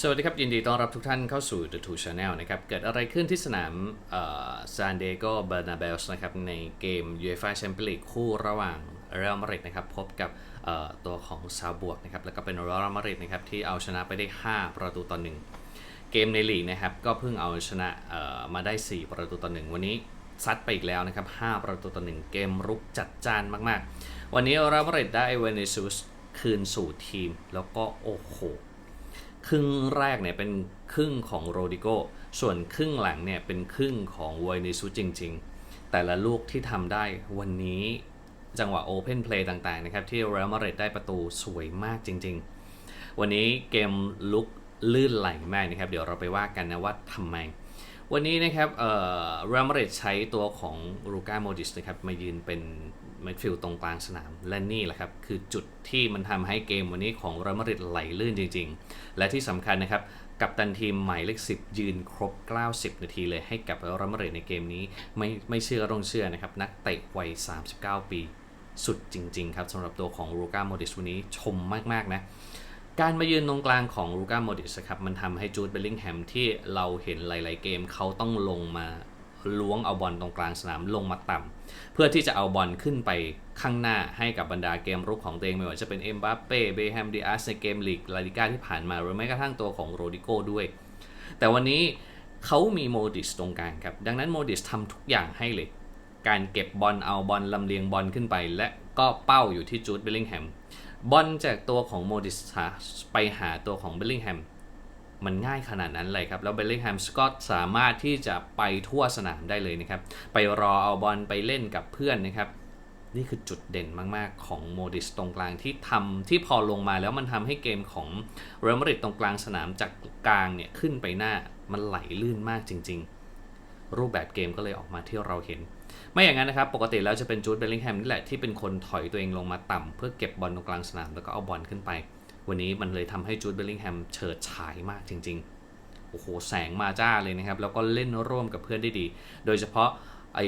สวัสดีครับ ยินดีต้อนรับทุกท่านเข้าสู่ The Two Channel นะครับ เกิดอะไรขึ้นที่สนามซานเดโกเบอร์นาเบลส์นะครับ ในเกม UEFA Champions League คู่ระหว่างเรอัลมาดริดนะครับ พบกับตัวของซาบวกนะครับ แล้วก็เป็นเรอัลมาดริดนะครับ ที่เอาชนะไปได้ 5 ประตูต่อหนึ่งเกมในลีกนะครับ ก็เพิ่งเอาชนะมาได้ 4 ประตูต่อหนึ่งวันนี้ซัดไปอีกแล้วนะครับ 5 ประตูต่อหนึ่งเกมรุกจัดจ้านมาก ๆ วันนี้เรอัลมาดริดได้เวเนซุสคืนสู่ทีม แล้วก็โอ้โห ครึ่งแรกเนี่ยเป็นครึ่งของโรดิโกส่วนครึ่งหลังเนี่ยเป็นครึ่งของวอยนิซุจริง ๆ แต่ละลูกที่ทำได้วันนี้จังหวะโอเพนเพลย์ต่างๆนะครับที่เรอัลมาดริดได้ประตูสวยมากจริง ๆ วันนี้เกมลุกลื่นไหลมากนะครับ เดี๋ยวเราไปว่ากันนะว่าทำไม วันนี้นะครับเอ่อเรอัลมาดริดใช้ตัวของลูก้าโมดิสนะครับมายืนเป็น มิดฟิลด์ตรงกลางสนาม และนี่แหละครับ คือจุดที่มันทำให้เกมวันนี้ของเรอัลมาดริดไหลลื่นจริง ๆ และที่สำคัญนะครับกับตันทีมหมายเลข10 ยืนครบ 90 นาทีเลยให้กับเรอัลมาดริดในเกมนี้ ไม่ไม่เชื่อก็ต้องเชื่อนะครับ นักเตะวัย 39 ปี สุดจริง ๆ ครับสำหรับตัวของลูก้าโมดิสวันนี้ชมมากๆนะการมายืนตรงกลางของลูก้าโมดิสครับมันทำให้จูดเบลลิงแฮมที่เราเห็นหลาย ๆ เกมเขาต้องลงมา ล้วงเอาบอลตรงกลางสนามลงมาต่ำเพื่อที่จะเอาบอลขึ้นไปข้างหน้าให้กับบรรดาเกมรุกของตัวเองไม่ว่าจะเป็นเอ็มบัปเป้เบแฮมดิอาสในเกมลีกลาลิก้าที่ผ่านมาหรือแม้กระทั่งตัวของโรดิโก้ด้วย แต่วันนี้เขามีโมดิสตรงกลางครับ ดังนั้นโมดิสทำทุกอย่างให้เลย การเก็บบอลเอาบอลลำเลียงบอลขึ้นไป และก็เป้าอยู่ที่จูดเบลลิงแฮมบอลจากตัวของโมดิสไปหาตัวของเบลลิงแฮม มันง่ายขนาดนั้นเลยครับ แล้วเบลลิงแฮมก็สามารถที่จะไปทั่วสนามได้เลยนะครับ ไปรอเอาบอลไปเล่นกับเพื่อนนะครับ นี่คือจุดเด่นมาก ๆ ของโมดิสตรงกลางที่ทำที่พอลงมาแล้วมันทำให้เกมของเรอัลมาดริดตรงกลางสนามจากกลางเนี่ยขึ้นไปหน้ามันไหลลื่นมากจริง ๆ รูปแบบเกมก็เลยออกมาที่เราเห็นไม่อย่างนั้นนะครับ ปกติแล้วจะเป็นจูดเบลลิงแฮมนี่แหละที่เป็นคนถอยตัวเองลงมาต่ำเพื่อเก็บบอลตรงกลางสนามแล้วก็เอาบอลขึ้นไป วันนี้มันเลยทำให้จูดเบลลิงแฮมเฉิดฉายมากจริง ๆ โอ้โห แสงมาจ้าเลยนะครับ แล้วก็เล่นร่วมกับเพื่อนได้ดี โดยเฉพาะไอ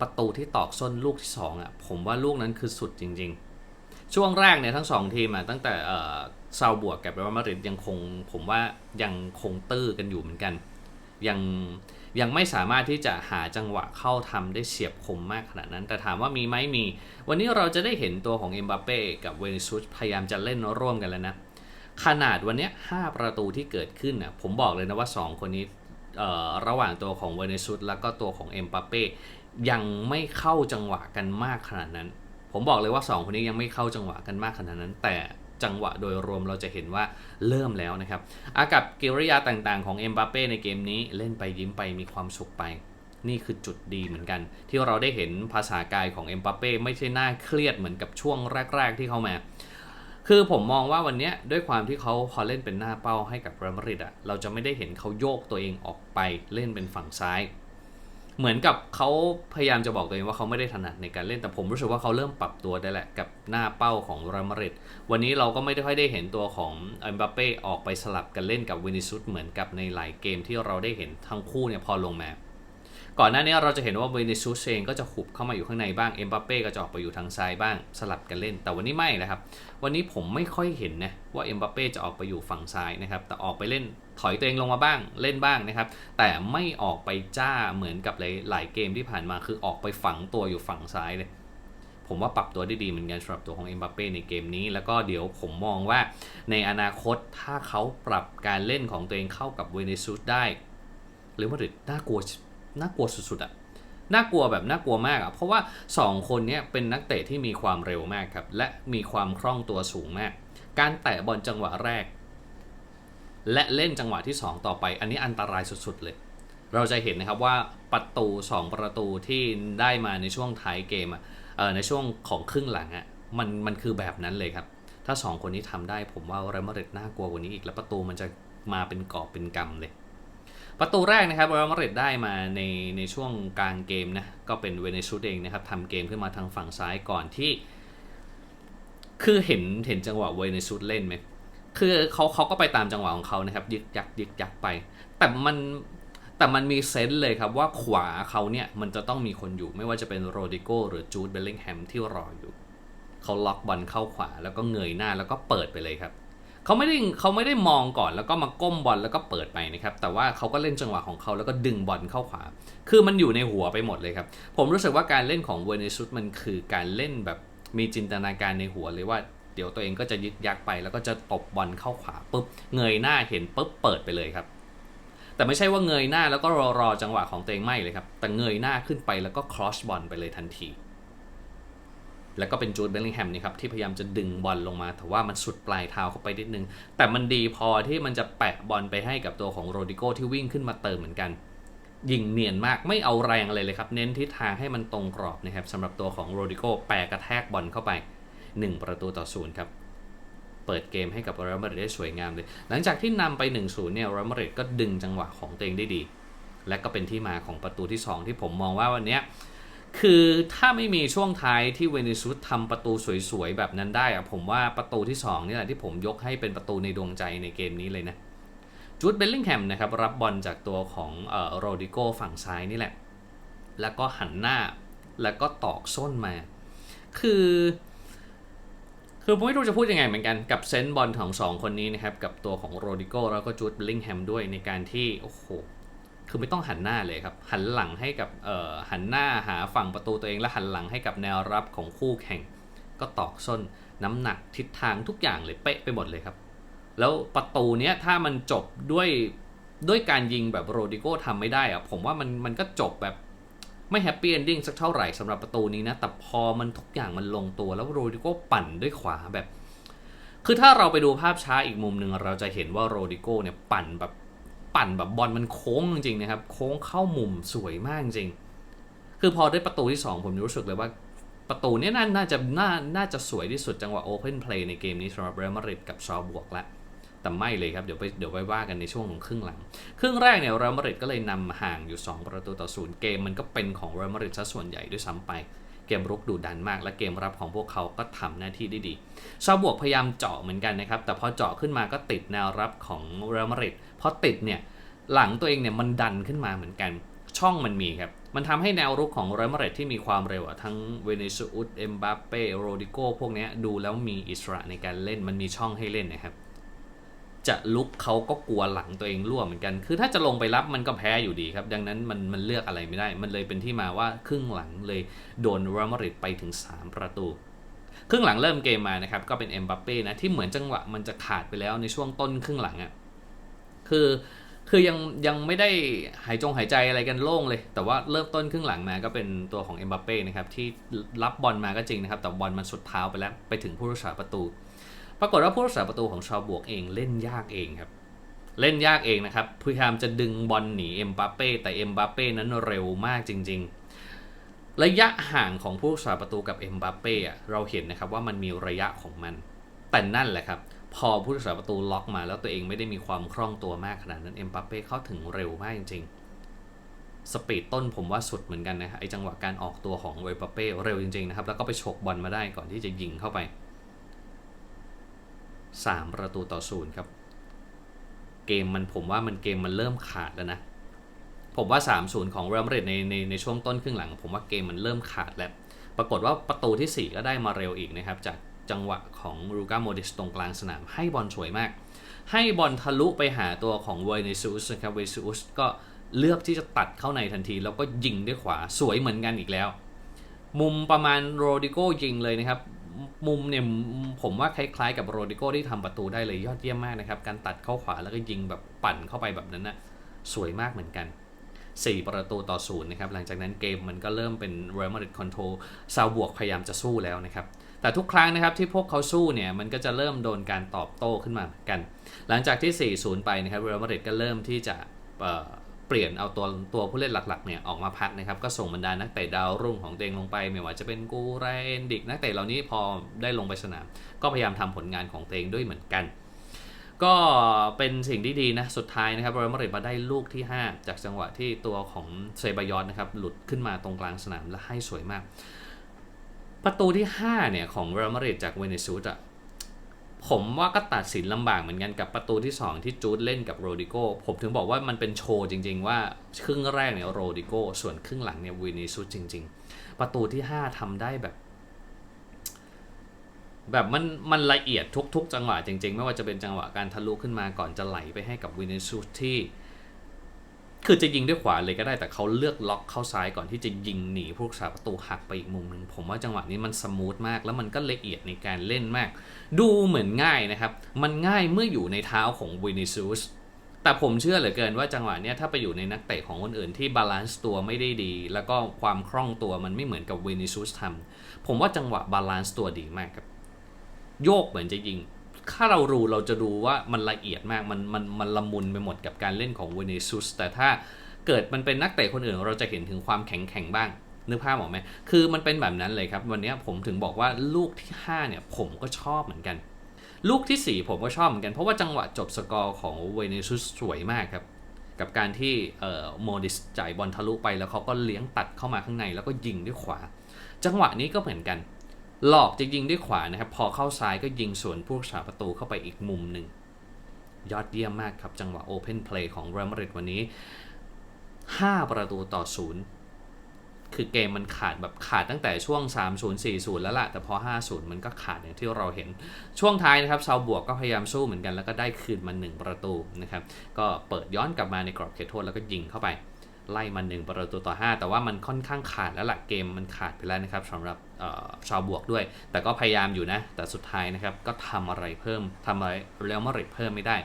ประตูที่ตอกส้นลูกที่สองอะผมว่าลูกนั้นคือสุดจริง ๆ ช่วงแรกเนี่ยทั้งสองทีมอะตั้งแต่เซาวบวกกับเรอัลมาดริดยังคงผมว่ายังคงตื้อกันอยู่เหมือนกัน ยัง ยังไม่สามารถที่จะหาจังหวะเข้าทำได้เฉียบคมมากขนาดนั้น แต่ถามว่ามีไหมมี วันนี้เราจะได้เห็นตัวของเอ็มบัปเป้กับเวนิซุสพยายามจะเล่นร่วมกันแล้วนะ ขนาดวันนี้5ประตูที่เกิดขึ้นนะผมบอกเลยนะว่า 2 คนนี้ระหว่างตัวของเวนิซุสแล้วก็ตัวของเอ็มบัปเป้ยังไม่เข้าจังหวะกันมากขนาดนั้น ผมบอกเลยว่า 2 คนนี้ยังไม่เข้าจังหวะกันมากขนาดนั้น แต่ จังหวะโดยรวมเราจะเห็นว่าเริ่มแล้วนะครับ อากับกิริยาต่างๆของเอ็มบัปเป้ในเกมนี้เล่นไปยิ้มไปมีความสุขไป นี่คือจุดดีเหมือนกัน ที่เราได้เห็นภาษากายของเอ็มบัปเป้ไม่ใช่น่าเครียดเหมือนกับช่วงแรก ๆ ที่เข้ามาคือผมมองว่าวันนี้ด้วยความที่เขาพอเล่นเป็นหน้าเป้าให้กับเรอัลมาดริดอะเราจะไม่ได้เห็นเขาโยกตัวเองออกไปเล่นเป็นฝั่งซ้าย เหมือนกับเขาพยายามจะบอกตัวเองว่าเขาไม่ได้ถนัดในการเล่นแต่ผมรู้สึกว่าเขาเริ่มปรับตัวได้แหละกับหน้าเป้าของรามาริดวันนี้เราก็ไม่ได้ค่อยได้เห็นตัวของเอ็มบัปเป้ออกไปสลับกันเล่นกับวินิสุตเหมือนกับในหลายเกมที่เราได้เห็นทั้งคู่เนี่ยพอลงมา ก่อนหน้านี้เราจะเห็นว่าเวนิซุสเองก็จะขุบเข้ามาอยู่ข้างในบ้างเอ็มบัปเป้ก็จะออกไปอยู่ทางซ้ายบ้างสลับกันเล่น แต่วันนี้ไม่นะครับ วันนี้ผมไม่ค่อยเห็นนะว่าเอ็มบัปเป้จะออกไปอยู่ฝั่งซ้ายนะครับ แต่ออกไปเล่นถอยตัวเองลงมาบ้างเล่นบ้างนะครับ แต่ไม่ออกไปจ้าเหมือนกับหลายหลายเกมที่ผ่านมาคือออกไปฝังตัวอยู่ฝั่งซ้ายเลยผมว่าปรับตัวได้ดีเหมือนกันสำหรับตัวของเอ็มบัปเป้ในเกมนี้ แล้วก็เดี๋ยวผมมองว่าในอนาคตถ้าเขาปรับการเล่นของตัวเองเข้ากับเวเนซุสได้หรือมาดริดน่ากลัว น่ากลัวสุดๆอะน่ากลัวแบบน่ากลัวมากอะเพราะว่า 2 คนเนี้เป็นนักเตะที่มีความเร็วมากครับ และมีความคล่องตัวสูงมาก การแตะบอลจังหวะแรก และเล่นจังหวะที่ 2 ต่อไป อันนี้อันตรายสุดๆเลย เราจะเห็นนะครับว่าประตู 2 ประตูที่ได้มาในช่วงท้ายเกมอะในช่วงของครึ่งหลังอะ่ะมันมันคือแบบนั้นเลยครับ ถ้า 2 คนนี้ทำได้ผมว่าเรอัลมาดริดน่ากลัวกว่านี้อีก แล้วประตูมันจะมาเป็นกอบเป็นกำเลย ประตูแรกนะครับเรอัลมาดริดได้มาในในช่วงกลางเกมนะก็เป็นเวเนซุสเองนะครับทำเกมขึ้นมาทางฝั่งซ้ายก่อนที่ คือเห็นเห็นจังหวะเวเนซุสเล่นไหมคือเขาเขาก็ไปตามจังหวะของเขานะครับยึกยักยึกยักไป แต่มันแต่มันมีเซนส์เลยครับว่าขวาเขาเนี่ยมันจะต้องมีคนอยู่ไม่ว่าจะเป็นโรดิโกหรือจูดเบลลิงแฮมที่รออยู่เขาล็อกบอลเข้าขวาแล้วก็เงยหน้าแล้วก็เปิดไปเลยครับ เขาไม่ได้เขาไม่ได้มองก่อนแล้วก็มาก้มบอลแล้วก็เปิดไปนะครับแต่ว่าเขาก็เล่นจังหวะของเขาแล้วก็ดึงบอลเข้าขวา คือมันอยู่ในหัวไปหมดเลยครับ ผมรู้สึกว่าการเล่นของเวเนซุสมันคือการเล่นแบบมีจินตนาการในหัวเลยว่าเดี๋ยวตัวเองก็จะยึกยักไป แล้วก็จะตบบอลเข้าขวาปุ๊บเงยหน้าเห็นปุ๊บเปิดไปเลยครับ แต่ไม่ใช่ว่าเงยหน้าแล้วก็รอรอจังหวะของตัวเองไม่เลยครับแต่เงยหน้าขึ้นไปแล้วก็ครอสบอลไปเลยทันที แล้วก็เป็นจูดเบลลิงแฮมนี่ครับที่พยายามจะดึงบอลลงมา แต่ว่ามันสุดปลายเท้าเข้าไปนิดนึง แต่มันดีพอที่มันจะแปะบอลไปให้กับตัวของโรดิโกที่วิ่งขึ้นมาเติมเหมือนกัน ยิงเนียนมากไม่เอาแรงอะไรเลยครับ เน้นทิศทางให้มันตรงกรอบนะครับสำหรับตัวของโรดิโกแปะกระแทกบอลเข้าไป 1 ประตูต่อศูนย์ครับเปิดเกมให้กับเรอัลมาดริดได้สวยงามเลย หลังจากที่นำไป 1-0เนี่ยเรอัลมาดริดก็ดึงจังหวะของตัวเองได้ดี และก็เป็นที่มาของประตูที่ 2 ที่ผมมองว่าวันนี้ คือถ้าไม่มีช่วงท้ายที่เวนิซุสทำประตูสวยๆ แบบนั้นได้อะผมว่าประตูที่ 2 นี่แหละที่ผมยกให้เป็นประตูในดวงใจในเกมนี้เลยนะจูดเบลลิงแฮมนะครับ รับบอลจากตัวของเอ่อโรดิโกฝั่งซ้ายนี่แหละ แล้วก็หันหน้าแล้วก็ตอกส้นมา คือ คือผมไม่รู้จะพูดยังไงเหมือนกันกับเซนต์บอลของสองคนนี้นะครับ กับตัวของโรดิโกแล้วก็จูดเบลลิงแฮมด้วยในการที่ โอ้โห คือไม่ต้องหันหน้าเลยครับ หันหลังให้กับหันหน้าหาฝั่งประตูตัวเองและหันหลังให้กับแนวรับของคู่แข่ง ก็ตอกส้นน้ำหนักทิศทางทุกอย่างเลยเป๊ะไปหมดเลยครับ แล้วประตูเนี้ยถ้ามันจบด้วยด้วยการยิงแบบโรดิโกทำไม่ได้อะผมว่ามันมันก็จบแบบไม่แฮปปี้เอนดิ้งสักเท่าไหร่สำหรับประตูนี้นะ แต่พอมันทุกอย่างมันลงตัวแล้วโรดิโกปั่นด้วยขวาแบบ คือถ้าเราไปดูภาพช้าอีกมุมหนึ่งเราจะเห็นว่าโรดิโกเนี่ยปั่นแบบ ปั่นแบบบอลมันโค้งจริงๆนะครับ โค้งเข้ามุมสวยมากจริง คือพอได้ประตูที่ 2 ผมรู้สึกเลยว่าประตูนี้น่านาจะน่าน่าจะสวยที่สุดจังหวะโอเพนเพลย์ในเกมนี้สำหรับเรอัลมาดริดกับซอลบวกละแต่ไม่เลยครับ เดี๋ยวไปเดี๋ยวไปว่ากันในช่วงของครึ่งหลัง ครึ่งแรกเนี่ยเรอัลมาดริดก็เลยนำห่างอยู่ 2 ประตูต่อศูนย์เกมมันก็เป็นของเรอัลมาดริดซะส่วนใหญ่ด้วยซ้ำไปเกมรุกดุดันมาก และเกมรับของพวกเขาก็ทำหน้าที่ได้ดีซาบวกพยายามเจาะเหมือนกันนะครับ แต่พอเจาะขึ้นมาก็ติดแนวรับของเรอัลมาดริด อติดเนี่ยหลังตัวเองเนี่ยมันดันขึ้นมาเหมือนกัน ช่องมันมีครับ มันทำให้แนวรุกของเรอัลมาดริดที่มีความเร็วทั้งเวเนซุอุสเอ็มบัปเป้โรดิโกพวกนี้ดูแล้วมีอิสระในการเล่นมันมีช่องให้เล่นนะครับ จะลุกเขาก็กลัวหลังตัวเองรั่วเหมือนกัน คือถ้าจะลงไปรับมันก็แพ้อยู่ดีครับ ดังนั้นมันมันเลือกอะไรไม่ได้ มันเลยเป็นที่มาว่าครึ่งหลังเลยโดนเรอัลมาดริดไปถึง 3 ประตูครึ่งหลังเริ่มเกมมานะครับก็เป็นเอ็มบัปเป้นะที่เหมือนจังหวะมันจะขาดไปแล้วในช่วงต้นครึ่งหลังอะ่ะ คือคือยังยังไม่ได้หายจงหายใจอะไรกันโล่งเลย แต่ว่าเริ่มต้นครึ่งหลังมาก็เป็นตัวของเอ็มบัปเป้นะครับที่รับบอลมาก็จริงนะครับ แต่บอลมันสุดเท้าไปแล้วไปถึงผู้รักษาประตู ปรากฏว่าผู้รักษาประตูของชาวบวกเองเล่นยากเองครับ เล่นยากเองนะครับพยายามจะดึงบอลหนีเอ็มบัปเป้แต่เอ็มบัปเป้นั้นเร็วมากจริง ๆ ระยะห่างของผู้รักษาประตูกับเอ็มบัปเป้เราเห็นนะครับว่ามันมีระยะของมันแต่นั่นแหละครับ พอผู้รักษาประตูล็อกมาแล้วตัวเองไม่ได้มีความคล่องตัวมากขนาดนั้นเอ็มบัปเป้เข้าถึงเร็วมากจริงๆสปีดต้นผมว่าสุดเหมือนกันนะไอจังหวะการออกตัวของเอ็มบัปเป้เร็วจริงๆนะครับแล้วก็ไปฉกบอลมาได้ก่อนที่จะยิงเข้าไป 3 ประตูต่อศูนย์ครับ เกมมันผมว่ามันเกมมันเริ่มขาดแล้วนะผมว่า 3-0 ของเรอัลมาดริดในในในช่วงต้นครึ่งหลัง ผมว่าเกมมันเริ่มขาดแล้ว ปรากฏว่าประตูที่ 4 ก็ได้มาเร็วอีกนะครับ จาก จังหวะของลูก้าโมดิสตรงกลางสนามให้บอลสวยมาก ให้บอลทะลุไปหาตัวของเวเนซุสนะครับเวเนซุสก็เลือกที่จะตัดเข้าในทันที แล้วก็ยิงด้วยขวาสวยเหมือนกันอีกแล้ว มุมประมาณโรดิโก้ยิงเลยนะครับ มุมเนี่ยผมว่าคล้ายๆกับโรดิโก้ที่ทำประตูได้เลยยอดเยี่ยมมากนะครับ การตัดเข้าขวาแล้วก็ยิงแบบปั่นเข้าไปแบบนั้นนะสวยมากเหมือนกัน4 ประตูต่อศูนย์นะครับ หลังจากนั้นเกมมันก็เริ่มเป็น Real Madrid Control ซาบวกพยายามจะสู้แล้วนะครับ แต่ทุกครั้งนะครับที่พวกเขาสู้เนี่ยมันก็จะเริ่มโดนการตอบโต้ขึ้นมากัน หลังจากที่ 4-0 ไปนะครับ Real Madrid ก็เริ่มที่จะเปลี่ยนเอาตัวตัวผู้เล่นหลักๆเนี่ยออกมาพักนะครับก็ส่งบรรดานักเตะดาวรุ่งของเองลงไป ไม่ว่าจะเป็นกูไรเอนดิกนักเตะเหล่านี้พอได้ลงไปสนาม ก็พยายามทำผลงานของเองด้วยเหมือนกัน ก็เป็นสิ่งที่ดีนะสุดท้ายนะครับเรอัลมาดริดมาได้ลูกที่ 5 จากจังหวะที่ตัวของเซบายอนนะครับหลุดขึ้นมาตรงกลางสนามและให้สวยมาก ประตูที่ 5 เนี่ย ของเรอัลมาดริดจากเวเนซุสอะผมว่าก็ตัดสินลำบากเหมือนกันกับประตูที่ 2 ที่จูดเล่นกับโรดิโกผมถึงบอกว่ามันเป็นโชว์จริง ๆ ว่าครึ่งแรกเนี่ยโรดิโกส่วนครึ่งหลังเนี่ยเวเนซุสจริง ๆ ประตูที่ 5ทำได้แบบ แบบมันมันละเอียดทุก ๆ จังหวะจริง ๆ ไม่ว่าจะเป็นจังหวะการทะลุขึ้นมาก่อนจะไหลไปให้กับวินิซูสที่ คือจะยิงด้วยขวาเลยก็ได้แต่เขาเลือกล็อกเข้าซ้ายก่อนที่จะยิงหนีผู้รักษาประตูหักไปอีกมุมหนึ่งผมว่าจังหวะนี้มันสมูทมาก แล้วมันก็ละเอียดในการเล่นมาก ดูเหมือนง่ายนะครับ มันง่ายเมื่ออยู่ในเท้าของวินิซูสแต่ผมเชื่อเหลือเกินว่าจังหวะนี้ถ้าไปอยู่ในนักเตะของคนอื่นที่บาลานซ์ตัวไม่ได้ดี แล้วก็ความคล่องตัวมันไม่เหมือนกับวินิซูสทำผมว่าจังหวะบาลานซ์ตัวดีมากครับ โยกเหมือนจะยิง ถ้าเรารู้เราจะดูว่ามันละเอียดมากมันมันมันละมุนไปหมดกับการเล่นของเวินิซุสแต่ถ้าเกิดมันเป็นนักเตะคนอื่น เราจะเห็นถึงความแข็งแข็งบ้างนึกภาพออกไหมคือมันเป็นแบบนั้นเลยครับ วันนี้ผมถึงบอกว่าลูกที่ 5 เนี่ย ผมก็ชอบเหมือนกัน ลูกทีสี่4 ผมก็ชอบเหมือนกัน เพราะว่าจังหวะจบสกอร์ของเวเนซุสสวยมากครับ กับการที่เอ่อโมดิสจ่ายบอลทะลุไปแล้วเขาก็เลี้ยงตัดเข้ามาข้างในแล้วก็ยิงด้วยขวา จังหวะนี้ก็เหมือนกัน หลอกจะยิงด้วยขวานะครับ พอเข้าซ้ายก็ยิงสวนผู้รักษาประตูเข้าไปอีกมุมหนึ่ง ยอดเยี่ยมมากครับ จังหวะโอเพนเพลย์ของเรอัลมาดริดวันนี้ 5 ประตูต่อศูนย์คือเกมมันขาดแบบขาดตั้งแต่ช่วง 3 0 4 0 แล้วล่ะ แต่พอ 5 0 มันก็ขาดอย่างที่เราเห็น ช่วงท้ายนะครับซาวบวกก็พยายามสู้เหมือนกันแล้วก็ได้คืนมา 1 ประตูนะครับ ก็เปิดย้อนกลับมาในกรอบเขตโทษแล้วก็ยิงเข้าไป ไล่มา1ประตูต่อ 5 แต่ว่ามันค่อนข้างขาดแล้วล่ะเกมมันขาดไปแล้วนะครับสำหรับชาวบวกด้วย แต่ก็พยายามอยู่นะ แต่สุดท้ายนะครับก็ทำอะไรเพิ่มทำอะไรเรอัลมาดริดเพิ่มไม่ได้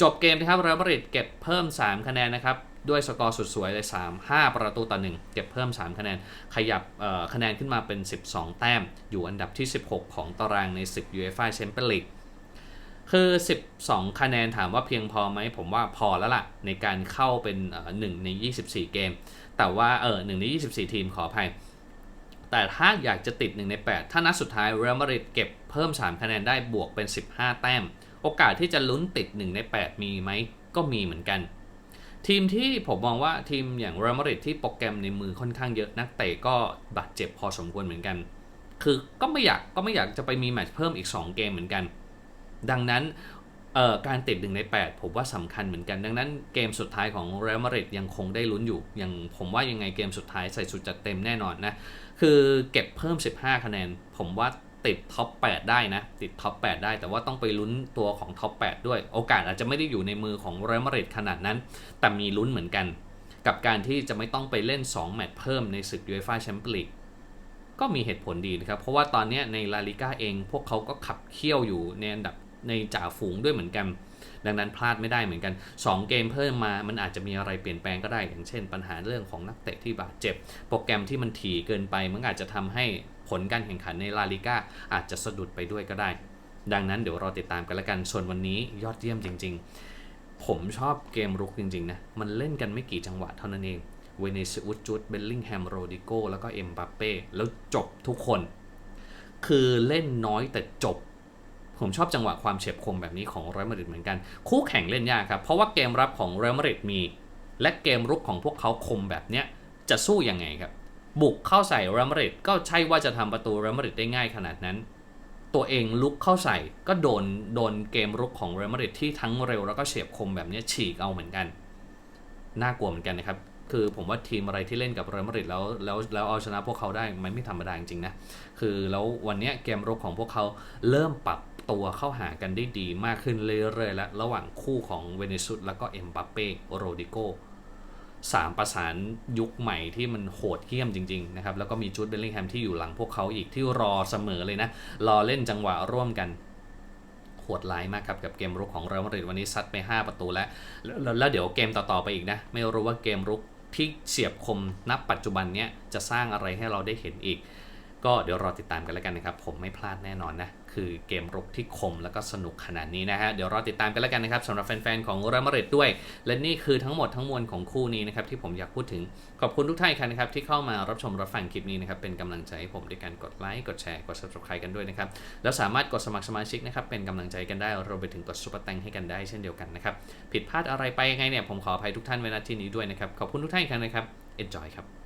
จบเกมนะครับเรอัลมาดริดเก็บเพิ่ม 3 คะแนนนะครับด้วยสกอร์สุดสวยเลย3 5 ประตูต่อ 1 เก็บเพิ่ม 3 คะแนน ขยับคะแนนขึ้นมาเป็น 12 แต้ม อยู่อันดับที่ 16 ของตารางในศึก UEFA Champions League คือ 12 คะแนนถามว่าเพียงพอไหม ผมว่าพอแล้วล่ะ ในการเข้าเป็นหนึ่งใน 24 เกม แต่ว่าเออหนึ่งใน 24 ทีมขออภัย แต่ถ้าอยากจะติด 1 ใน 8 ถ้านัดสุดท้ายเรอัลมาดริดเก็บเพิ่ม 3 คะแนนได้บวกเป็น 15 แต้ม โอกาสที่จะลุ้นติด 1 ใน 8 มีไหม ก็มีเหมือนกัน ทีมที่ผมมองว่าทีมอย่างเรอัลมาดริดที่โปรแกรมในมือค่อนข้างเยอะนักเตะก็บาดเจ็บพอสมควรเหมือนกัน คือก็ไม่อยากก็ไม่อยากจะไปมีแมตช์เพิ่มอีก 2 เกมเหมือนกัน ดังนั้นการติดหนึ่งใน 8 ผมว่าสำคัญเหมือนกัน ดังนั้นเกมสุดท้ายของเรอัลมาดริดยังคงได้ลุ้นอยู่ ยังผมว่ายังไงเกมสุดท้ายใส่สุดจัดเต็มแน่นอนนะ คือเก็บเพิ่ม 15 คะแนน ผมว่าติดท็อป 8 ได้นะ ติดท็อป 8 ได้ แต่ว่าต้องไปลุ้นตัวของท็อป 8 ด้วย โอกาสอาจจะไม่ได้อยู่ในมือของเรอัลมาดริดขนาดนั้น แต่มีลุ้นเหมือนกัน กับการที่จะไม่ต้องไปเล่น 2 แมตช์เพิ่มในศึกยูเอฟ่าแชมเปี้ยนลีกก็มีเหตุผลดีนะครับ เพราะว่าตอนนี้ในลาลิก้าเองพวกเขาก็ขับเคี่ยวอยู่ในอันดับ ในจ่าฝูงด้วยเหมือนกัน ดังนั้นพลาดไม่ได้เหมือนกัน 2 เกมเพิ่มมามันอาจจะมีอะไรเปลี่ยนแปลงก็ได้ อย่างเช่น ปัญหาเรื่องของนักเตะที่บาดเจ็บ โปรแกรมที่มันถี่เกินไปมันอาจจะทำให้ผลการแข่งขันในลาลิก้าอาจจะสะดุดไปด้วยก็ได้ ดังนั้นเดี๋ยวรอติดตามกันละกันส่วนวันนี้ยอดเยี่ยมจริง ๆ ผมชอบเกมรุกจริงๆนะมันเล่นกันไม่กี่จังหวะเท่านั้นเองเวเนซุอุจุดเบลลิงแฮมโรดิโกแล้วก็เอ็มบัปเป้แล้วจบทุกคน คือเล่นน้อยแต่จบ ผมชอบจังหวะความเฉียบคมแบบนี้ของเรอัลมาดริดเหมือนกัน คู่แข่งเล่นยากครับ เพราะว่าเกมรับของเรอัลมาดริดมี และเกมรุกของพวกเขาคมแบบเนี้ยจะสู้ยังไงครับ บุกเข้าใส่เรอัลมาดริดก็ใช่ว่าจะทำประตูเรอัลมาดริดได้ง่ายขนาดนั้น ตัวเองลุกเข้าใส่ก็โดนโดนเกมรุกของเรอัลมาดริดที่ทั้งเร็วแล้วก็เฉียบคมแบบนี้ฉีกเอาเหมือนกันน่ากลัวเหมือนกันนะครับคือผมว่าทีมอะไรที่เล่นกับเรอัลมาดริดแล้วแล้วแล้วเอาชนะพวกเขาได้มันไม่ธรรมดาจริงๆนะคือแล้ววันนี้เกมรุกของพวกเขาเริ่มปรับ ตัวเข้าหากันได้ดีมากขึ้นเรื่อยๆแล้วระหว่างคู่ของเวเนซุสแล้วก็เอ็มบัปเป้โรดิโกสามประสานยุคใหม่ที่มันโหดเหี้ยมจริงๆนะครับแล้วก็มีจูดเบลลิงแฮมที่อยู่หลังพวกเขาอีกที่รอเสมอเลยนะ รอเล่นจังหวะร่วมกันโหดร้ายมากครับกับเกมรุกของเรอัลมาดริดวันนี้ซัดไป 5 ประตูแล้ว แล้วแล้วเดี๋ยวเกมต่อๆไปอีกนะ ไม่รู้ว่าเกมรุกที่เฉียบคมนับปัจจุบันเนี้ยจะสร้างอะไรให้เราได้เห็นอีก ก็เดี๋ยวรอติดตามกันแล้วกันนะครับ ผมไม่พลาดแน่นอนนะ คือเกมรุกที่คมแล้วก็สนุกขนาดนี้นะฮะ เดี๋ยวรอติดตามกันแล้วกันนะครับสำหรับแฟนๆ ของรอัลมาริดด้วย และนี่คือทั้งหมดทั้งมวลของคู่นี้นะครับ ที่ผมอยากพูดถึง ขอบคุณทุกท่านครับนะครับ ที่เข้ามารับชมรับฟังคลิปนี้นะครับ เป็นกำลังใจให้ผมด้วยการกดไลค์กดแชร์กด subscribe กันด้วยนะครับแล้วสามารถกดสมัครสมาชิกนะครับเป็นกำลังใจกันได้รวมไปถึงกดซุปเปอร์แตงให้กันได้เช่นเดียวกันนะครับผิดพลาดอะไรไปยังไงเนี่ยผมขออภัยทุกท่านไว้ณที่นี้ด้วยนะครับขอบคุณทุกท่านครั้งนะครับ enjoy ครับ